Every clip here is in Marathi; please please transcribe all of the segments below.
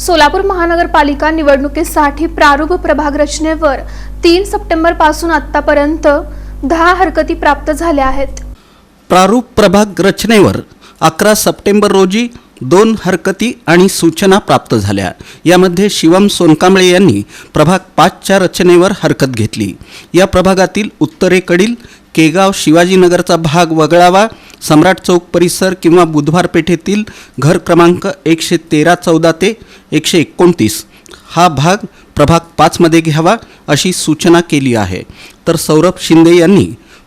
सोलापूर महानगरपालिका निवडणुकीसाठी प्रारूप प्रभाग रचनेवर तीन सप्टेंबरपासून आतापर्यंत दहा हरकती प्राप्त झाल्या आहेत. प्रारूप प्रभाग रचनेवर अकरा सप्टेंबर रोजी दोन हरकती आणि सूचना प्राप्त झाल्या. यामध्ये शिवम सोनकांबळे यांनी प्रभाग पाचच्या रचनेवर हरकत घेतली. या प्रभागातील उत्तरेकडील केगाव शिवाजीनगरचा भाग वगळावा सम्राट चौक परिसर किंवा बुधवार पेठेतील घर क्रमांक एकशे तेरा चौदा ते एकशे एकोणतीस. हा भाग प्रभाग पाचमध्ये घ्यावा अशी सूचना केली आहे. तर सौरभ शिंदे यांनी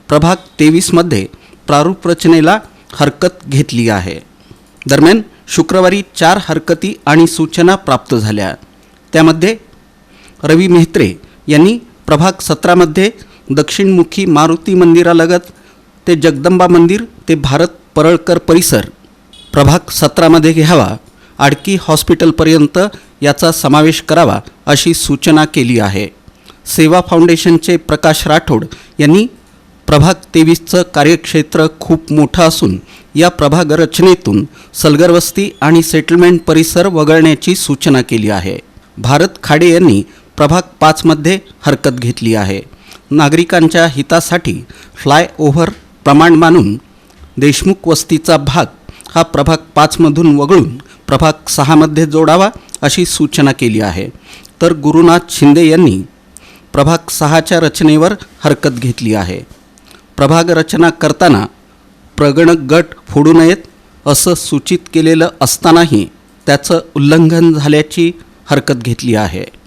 प्रभाग तेवीसमध्ये प्रारूप रचनेला हरकत घेतली आहे. दरम्यान शुक्रवारी चार हरकती आणि सूचना प्राप्त झाल्या. त्यामध्ये रवी मेहत्रे यांनी प्रभाग सतरामध्ये दक्षिणमुखी मारुती मंदिरालगत ते जगदंबा मंदिर ते भारत परळकर परिसर प्रभाग सतरामध्ये घ्यावा आडकी हॉस्पिटलपर्यंत याचा समावेश करावा अशी सूचना केली आहे. सेवा फाउंडेशनचे प्रकाश राठोड यांनी प्रभाग तेवीसचं कार्यक्षेत्र खूप मोठं असून या प्रभाग रचनेतून सलगरवस्ती आणि सेटलमेंट परिसर वगळण्याची सूचना केली आहे. भारत खाडे यांनी प्रभाग पाचमध्ये हरकत घेतली आहे. नागरिकांच्या हितासाठी फ्लायओव्हर प्रमाण मानून देशमुख वस्तीचा भाग हा प्रभाग पाचमधून वगळून प्रभाग सहामध्ये जोडावा अशी सूचना केली आहे. तर गुरुनाथ शिंदे यांनी प्रभाग सहाच्या रचनेवर हरकत घेतली आहे. प्रभाग रचना करताना प्रगणक गट फोडू नयेत असं सूचित केलेलं असतानाही त्याचं उल्लंघन झाल्याची हरकत घेतली आहे.